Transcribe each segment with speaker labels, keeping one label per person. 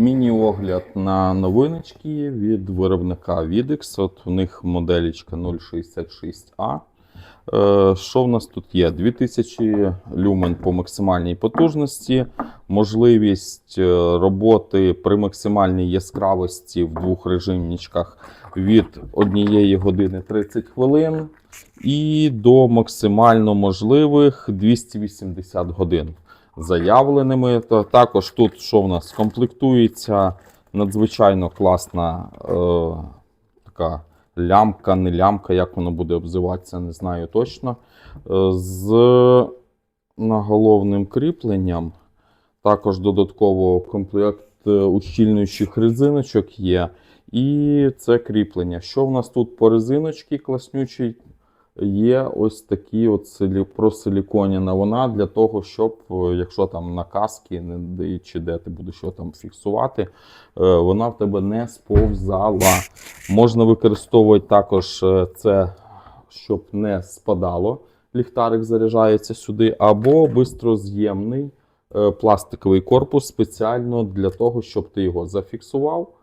Speaker 1: Міні-огляд на новиночки від виробника Videx. От у них моделічка 066A. Е, Що в нас тут є? 2000 люмен по максимальній потужності, можливість е, роботи при максимальній яскравості в двох режимничках від 1 години 30 хвилин і до максимально можливих 280 годин заявленими. Та також тут, що в нас комплектується надзвичайно класна е, така лямка, не лямка, як воно буде обзиватися, не знаю точно. Е, з наголовним кріпленням. Також додатково комплект е, ущільнюючих резиночок є. І це кріплення. Що в нас тут по резиночці класнючій? Є ось такі от силі- просиліконіна вона для того, щоб, е, якщо там на каски не чи де ти будеш що там фіксувати, е, вона в тебе не сповзала. Можна використовувати також е, це, щоб не спадало. Ліхтарик заряджається сюди, або бистроз'ємний пластиковий корпус спеціально для того, щоб ти його зафіксував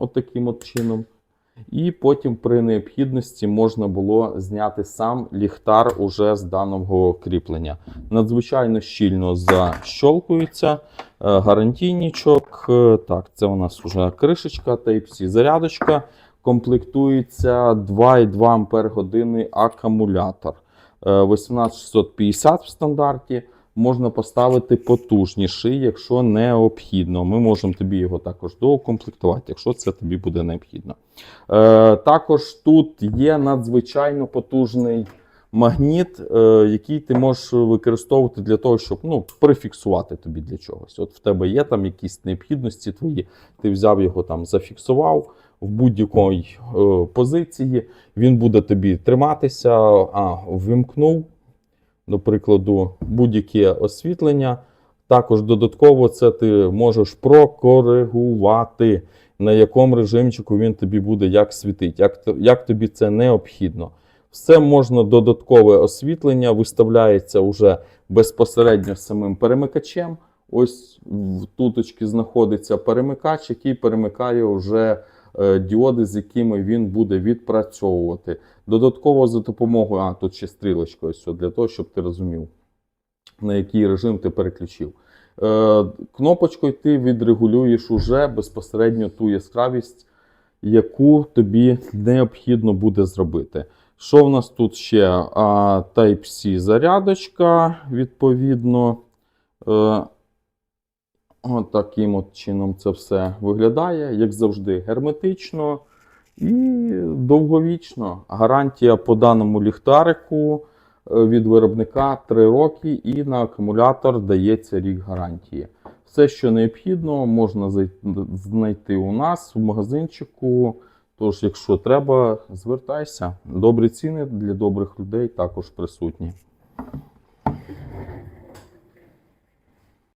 Speaker 1: от таким от чином. І потім при необхідності можна було зняти сам ліхтар уже з даного кріплення. Надзвичайно щільно защолкується. Е, Гарантійничок. Е, Так, це у нас вже кришечка, Type-C зарядочка. Комплектується 2,2 Ампер години акумулятор. Е, 18650 в стандарті. Можна поставити потужніший, якщо необхідно. Ми можемо тобі його також доукомплектувати, якщо це тобі буде необхідно. Е, також тут є надзвичайно потужний магніт, е, який ти можеш використовувати для того, щоб ну, прифіксувати тобі для чогось. От в тебе є там якісь необхідності твої, ти взяв його там, зафіксував в будь-якій е, позиції, він буде тобі триматися, а вимкнув, до прикладу, будь-яке освітлення. Також додатково це ти можеш прокоригувати, на якому режимчику він тобі буде як світить, як, як тобі це необхідно. Все можна додаткове освітлення, виставляється вже безпосередньо самим перемикачем. Ось в туточці знаходиться перемикач, який перемикає вже діоди, з якими він буде відпрацьовувати. Додатково за допомогою, а тут ще стрілочка, ось для того, щоб ти розумів, на який режим ти переключив. Е, кнопочкою ти відрегулюєш уже безпосередньо ту яскравість, яку тобі необхідно буде зробити. Що в нас тут ще? Type-C зарядочка, відповідно. От таким от чином це все виглядає, як завжди, герметично і довговічно. Гарантія по даному ліхтарику е, від виробника 3 роки, і на акумулятор дається рік гарантії. Все, що необхідно, можна знайти у нас в магазинчику. Тож, якщо треба, звертайся. Добрі ціни для добрих людей також присутні.